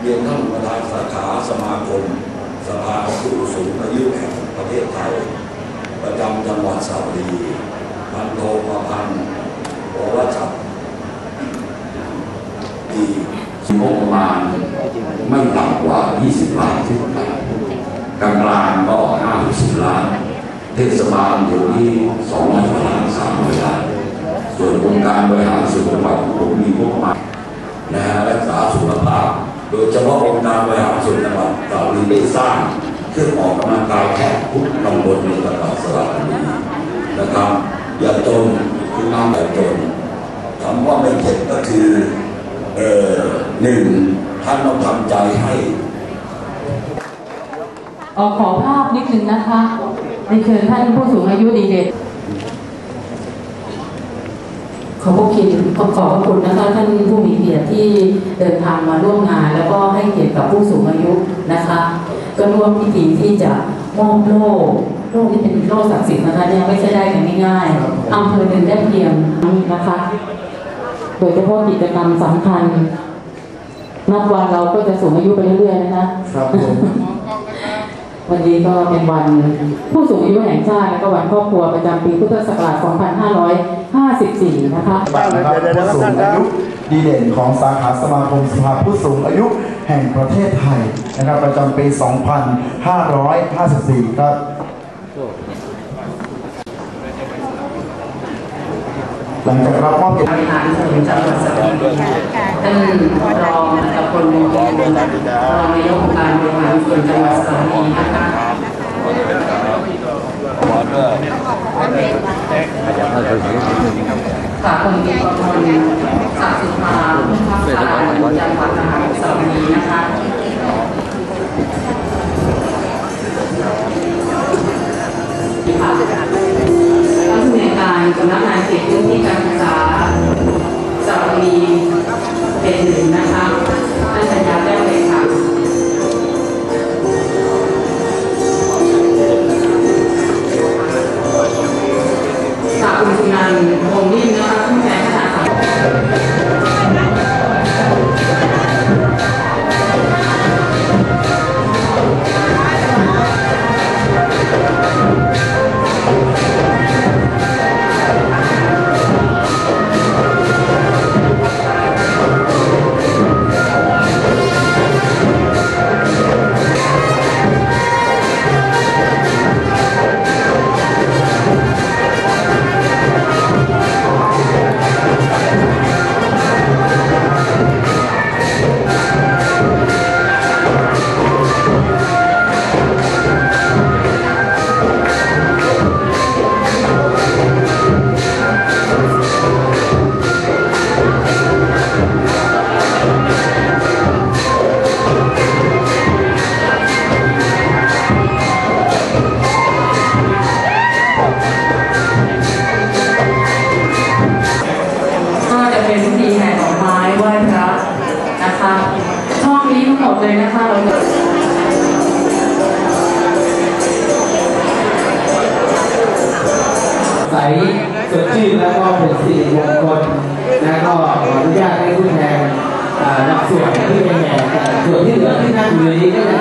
เรียนท่านประธานสาขาสมาคมสภาผู้สูงอายุแห่งประเทศไทย ประจำจังหวัดสระบุรีพันโทประพันธ์วรชัดดีงบประมาณไม่ต่ำกว่า 20 ล้านขึ้นไปกลางกลางก็50ล้าน เทศบาลอยู่ที่200ล้าน300ล้าน ส่วนองค์การบริหารส่วนจังหวัดผมมีงบประมาณนะฮะ โดยเฉพาะองค์การบริหารส่วนจังหวัดสระบุรีได้สร้างเครื่องออกกำลังกายแค่ทุกตำบลในจังหวัดสระบุรีนะครับอย่าจนคือน้ำอย่าจนคำว่าไม่เจ็บก็คือเอ่อหนึ่งท่านต้องทำใจให้เออขอภาพนิดนึงนะคะในเชิญท่านผู้สูงอายุดีเด่นขอบพระคุณขอขอบพระคุณนะคะท่านผู้มีเกียรติ ที่เดินทางมาร่วมงาน แล้วก็ให้เกียรติกับผู้สูงอายุนะคะ ก็ร่วมพิธีที่จะมอบโล่โล่ที่เป็นโล่ศักดิ์สิทธิ์นะคะเนี่ยไม่ใช่ได้กันง่ายๆอำเภอหนึ่งได้เพียงนะคะ โดยเฉพาะกิจกรรมสำคัญนับวันเราก็จะสูงอายุไปเรื่อยๆนะคะครับผม วันนี้ก็เป็นวันผู้สูงอายุแห่งชาติและก็วันครอบครัวประจำปีพุทธศักราช 2554 นะคะบัตรนะครับผู้สูงอายุดีเด่นของสาขาสมาคมสภาผู้สูงอายุแห่งประเทศไทยนะครับประจำปี 2554 ครับหลังจากรับมอบเกียรติบริหารส่วนจังหวัด สดชื่นและก็เป็นสิริมงคลและก็ขออนุญาตให้ผู้แทนอ่ารับส่วนที่เป็นแห่กันส่วนที่เหลือที่นั่งอยู่นี้ก็จะ